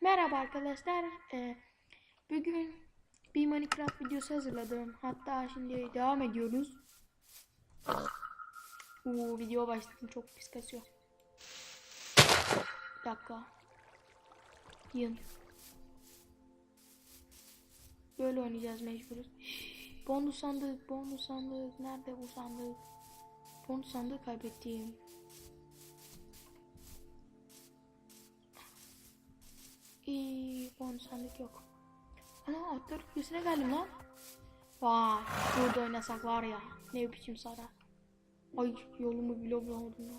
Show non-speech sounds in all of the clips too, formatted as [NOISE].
Merhaba arkadaşlar. E, bugün bir Minecraft videosu hazırladım. Hatta şimdi devam ediyoruz. Uuu video başladım çok pis kasıyor. Bir dakika. Yın. Böyle oynayacağız mecburuz. Bonus sandık, bonus sandık. Nerede bu sandık? Bonus sandığı kaybettim. Bonus sandık yok. Ana atlar ülkesine geldim lan. Vay, burada oynasak var ya. Ne biçim sarar. Ay yolumu bile bulamadım ya.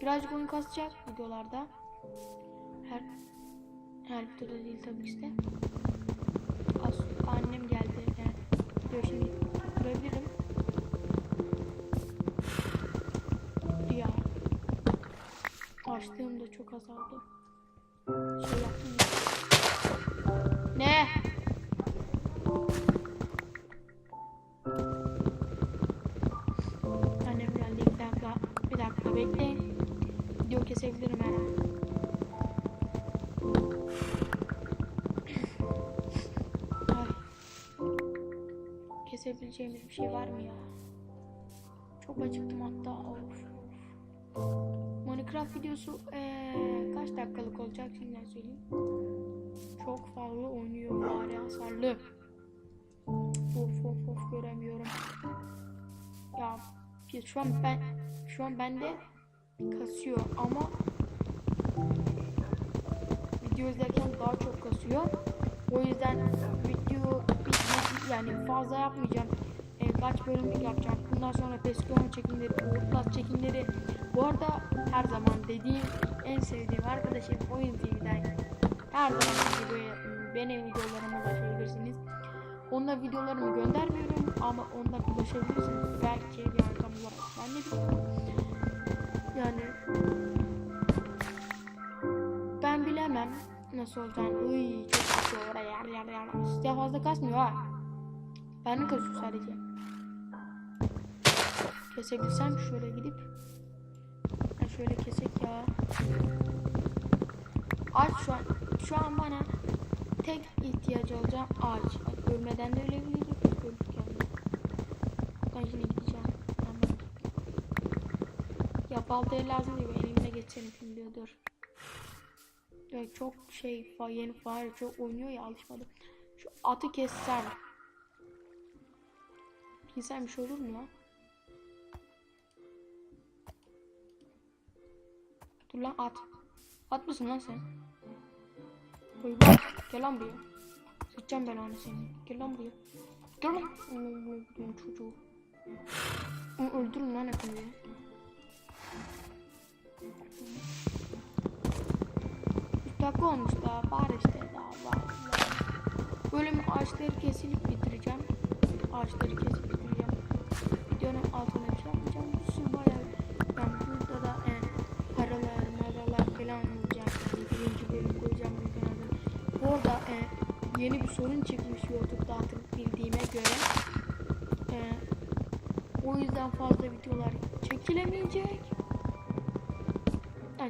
Birazcık oyun kasacak videolarda. Her her videoda değil tabii işte. Az annem geldi. Yani diyor şimdi durabilirim. Ya. Açtığım da çok azaldı. Şey Kesebileceğimiz bir şey var mı ya? Çok acıktım hatta. Of. Minecraft videosu eee, kaç dakikalık olacak şimdiden söyleyeyim. Çok fazla oynuyor bari hasarlı. Of of of göremiyorum. Ya şu an ben şu an bende kasıyor ama video izlerken daha çok kasıyor. O yüzden video yani fazla yapmayacağım. E, kaç bölümlük yapacağım. Bundan sonra Pescon çekimleri, Outlast çekimleri. Bu arada her zaman dediğim en sevdiğim arkadaşım Oyun TV'den. Her zaman gibi benim videolarıma ulaşabilirsiniz. Onunla videolarımı göndermiyorum ama ondan ulaşabilirsiniz. Belki bir arkam olarak. Ben ne bileyim. Nasıl olacağını. Uy çok kasıyor oraya yer yer yer. Size fazla kasmıyor ha. Ben mi kasıyor sadece? Kesebilsem şöyle gidip. Şöyle kesek ya. Ağaç şu an şu an bana tek ihtiyacı olacağım ağaç. Bak ölmeden de ölebilirim. Ben şimdi gideceğim. Ya baltaya lazım değil. Elimle geçelim şimdi dur. Ya çok şey yeni fare çok oynuyor ya alışmadım. Şu atı kessem. Bir şey olur mu lan? Dur lan at. At mısın lan sen? Koy bak. Gel lan buraya. Sıçacağım ben onu seni. Gel lan buraya. Gel lan. Çocuğu. Öldürün lan hepinizi. Dakika olmuş daha. Var işte daha var. Bölüm ağaçları kesilip bitireceğim. Ağaçları kesip bitireceğim. Videonun altına bir şey yapmayacağım. Su bayağı yani burada da e, paralar, maralar falan olacak. Birinci bölüm koyacağım bu kanalda. Bu arada e, yeni bir sorun çıkmış YouTube'da artık bildiğime göre. E, o yüzden fazla videolar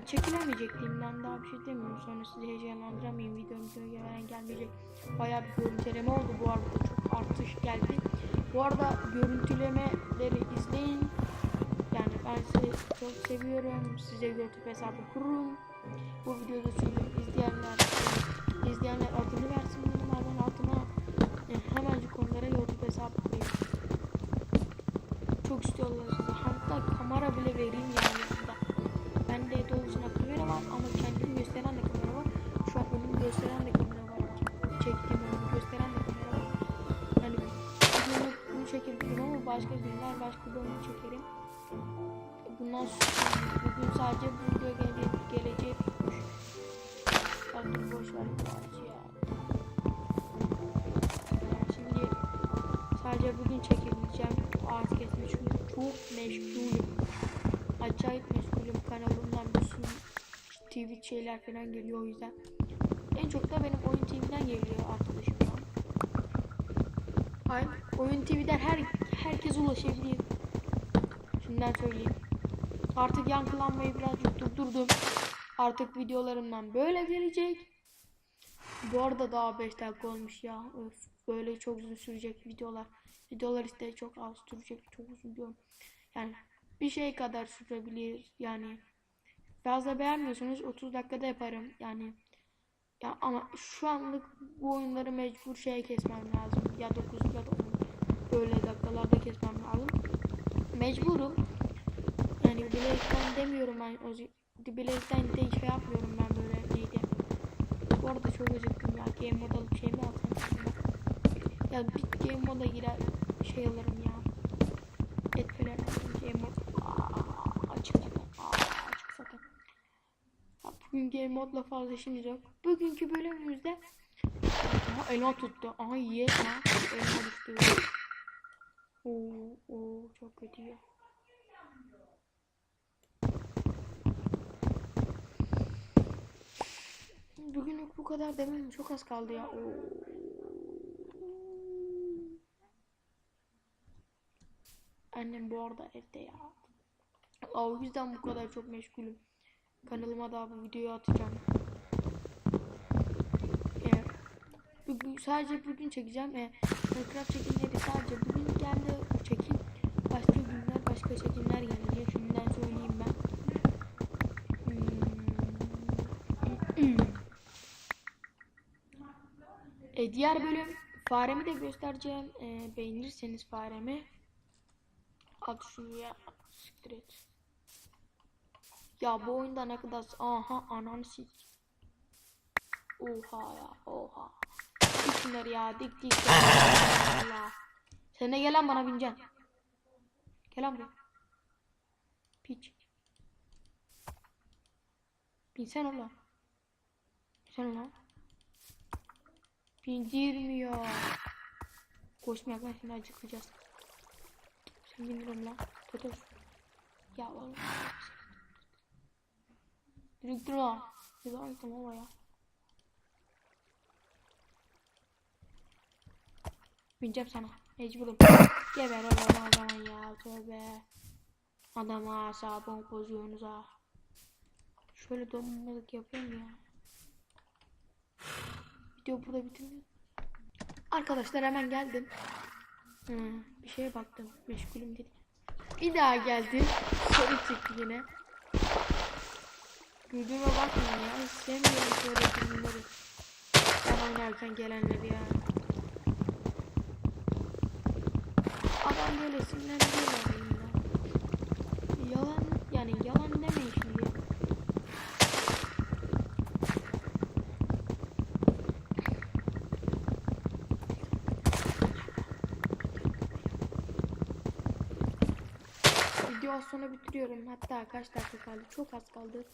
çekilemeyecek. Yani çekilemeyecekliğimden daha bir şey demiyorum. Sonra sizi heyecanlandıramayayım. Videom videoya gelen gelmeyecek. Bayağı bir görüntüleme oldu bu arada. Çok artış geldi. Bu arada görüntülemeleri izleyin. Yani ben sizi çok seviyorum. Size YouTube hesabı kururum. Bu videoda söyleyeyim izleyenler izleyenler adını versin benim ardından altına e, hemencik onlara YouTube hesabı koyayım. Çok istiyorlar size. Hatta kamera bile vereyim yani başka günler başka oyun çekerim. Bundan sonra bugün sadece bu video gele, gelecek. Artık boş ver ya. Şimdi sadece bugün çekebileceğim ağaç kesme çünkü çok meşgulüm. Acayip meşgulüm kanalımdan bir sürü TV şeyler falan geliyor o yüzden. En çok da benim oyun TV'den geliyor arkadaşım ya. Ay, oyun TV'den her herkes ulaşabilir. Şimdiden söyleyeyim. Artık yankılanmayı birazcık durdurdum. Artık videolarımdan böyle gelecek. Bu arada daha 5 dakika olmuş ya. Öf, böyle çok uzun sürecek videolar. Videolar işte çok az sürecek. Çok uzun diyorum. Yani bir şey kadar sürebilir. Yani fazla beğenmiyorsanız 30 dakikada yaparım. Yani ya ama şu anlık bu oyunları mecbur şeye kesmem lazım. Ya 9 ya da 10 böyle dakikalarda kesmem lazım. Mecburum. Yani bilerekten demiyorum ben. O bilerekten de şey yapmıyorum ben böyle neydi. Bu arada çok acıktım ya. Game mode alıp şey mi alsam? Ya bir game moda girer şey alırım ya. Et falan alırım. Game mode. Aa, açık zaten. Açık zaten. Ya bugün game modla fazla işimiz yok. Bugünkü bölümümüzde Aha elma tuttu. Aha lan. Elma düştü. Oo, oo çok kötü ya. Bugünlük bu kadar demem çok az kaldı ya. Oo. Annem bu arada evde ya. O yüzden bu kadar çok meşgulüm. Kanalıma da bu videoyu atacağım. Ee, sadece bugün çekeceğim. Ee, Minecraft çekimleri sadece bugün geldi çekim. Başka günler başka çekimler gelecek. Şimdiden söyleyeyim ben. Hmm. [CLEARS THROAT] E, diğer bölüm faremi de göstereceğim. E, beğenirseniz faremi. At şunu ya. Siktir et. Ya bu oyunda ne kadar... Aha ananı sik. Oha ya oha. Dik şunları ya dik dik. Allah. Sen de gel lan bana bineceksin. Gel lan buraya. Piç. Binsen oğlum. Binsen lan. Bindirmiyor. Koşmaya ben şimdi acıkacağız. Sen bindiririm lan. Totos. Ya oğlum. Direkt lan. Ne zaman gittim ama Bineceğim sana. Mecburum. [COUGHS] Geber o zaman ya. Tövbe. Adama asabımı bozuyorsunuz ha. Şöyle donmalık yapayım ya. Video burada bitirmiyor. Arkadaşlar hemen geldim. Hmm, bir şeye baktım. Meşgulüm dedim. Bir daha geldim. Soru çıktı yine. Güldüğüme bakmayın ya. Hiç sevmiyorum şöyle filmleri. Ben oynarken gelenleri ya. Adam böyle sinirlendiriyorlar beni ya. Yalan yani yalan demeyin şimdi. Video az sonra bitiriyorum. Hatta kaç dakika kaldı? Çok az kaldı.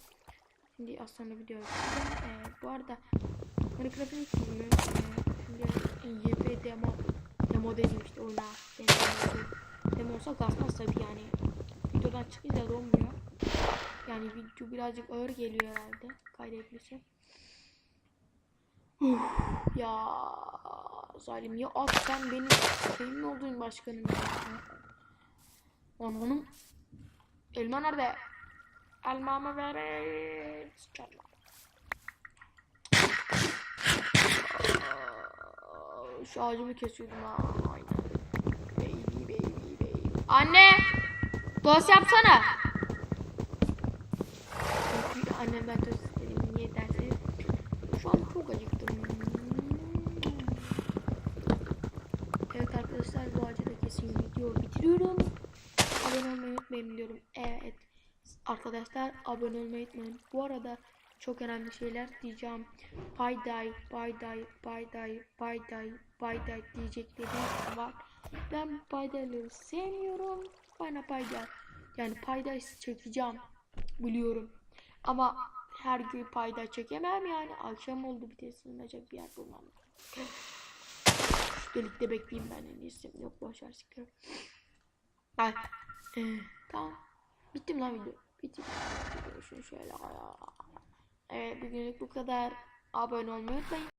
Şimdi az sonra video bitireceğim. Ee, bu arada Minecraft'ın ilk bölümü. Ee, şimdi YP dedim işte oyna. Demo olsa kasmaz tabii yani. Videodan çıkınca donmuyor. Yani video birazcık ağır geliyor herhalde. Kaydetmesi. Ya zalim ya at sen benim benim mi olduğun başkanım ya. Onun elma nerede? Elmamı ver. Sikerler. Aa, Şu ağacımı kesiyordum ha. Anne! Dost yapsana. Çünkü annemden tost istedim. Niye derseniz. Şu an çok acıktım. Evet arkadaşlar bu acıda kesin video bitiriyorum. Abone olmayı unutmayın diyorum. Evet. Arkadaşlar abone olmayı unutmayın. Bu arada çok önemli şeyler diyeceğim. Payday, payday, payday, payday, payday diyeceklerim var. Ben paydayları sevmiyorum. Bana payday. Yani payday çekeceğim. Biliyorum. Ama her gün payday çekemem yani. Akşam oldu bir teslimlenecek bir yer bulmam. Delikte bekleyeyim ben en iyisi. Yok boşver sıkıyorum. Ay. Ee, tamam. Bittim lan video. Bittim. Şöyle. Evet bugünlük bu kadar. Abone olmayı unutmayın.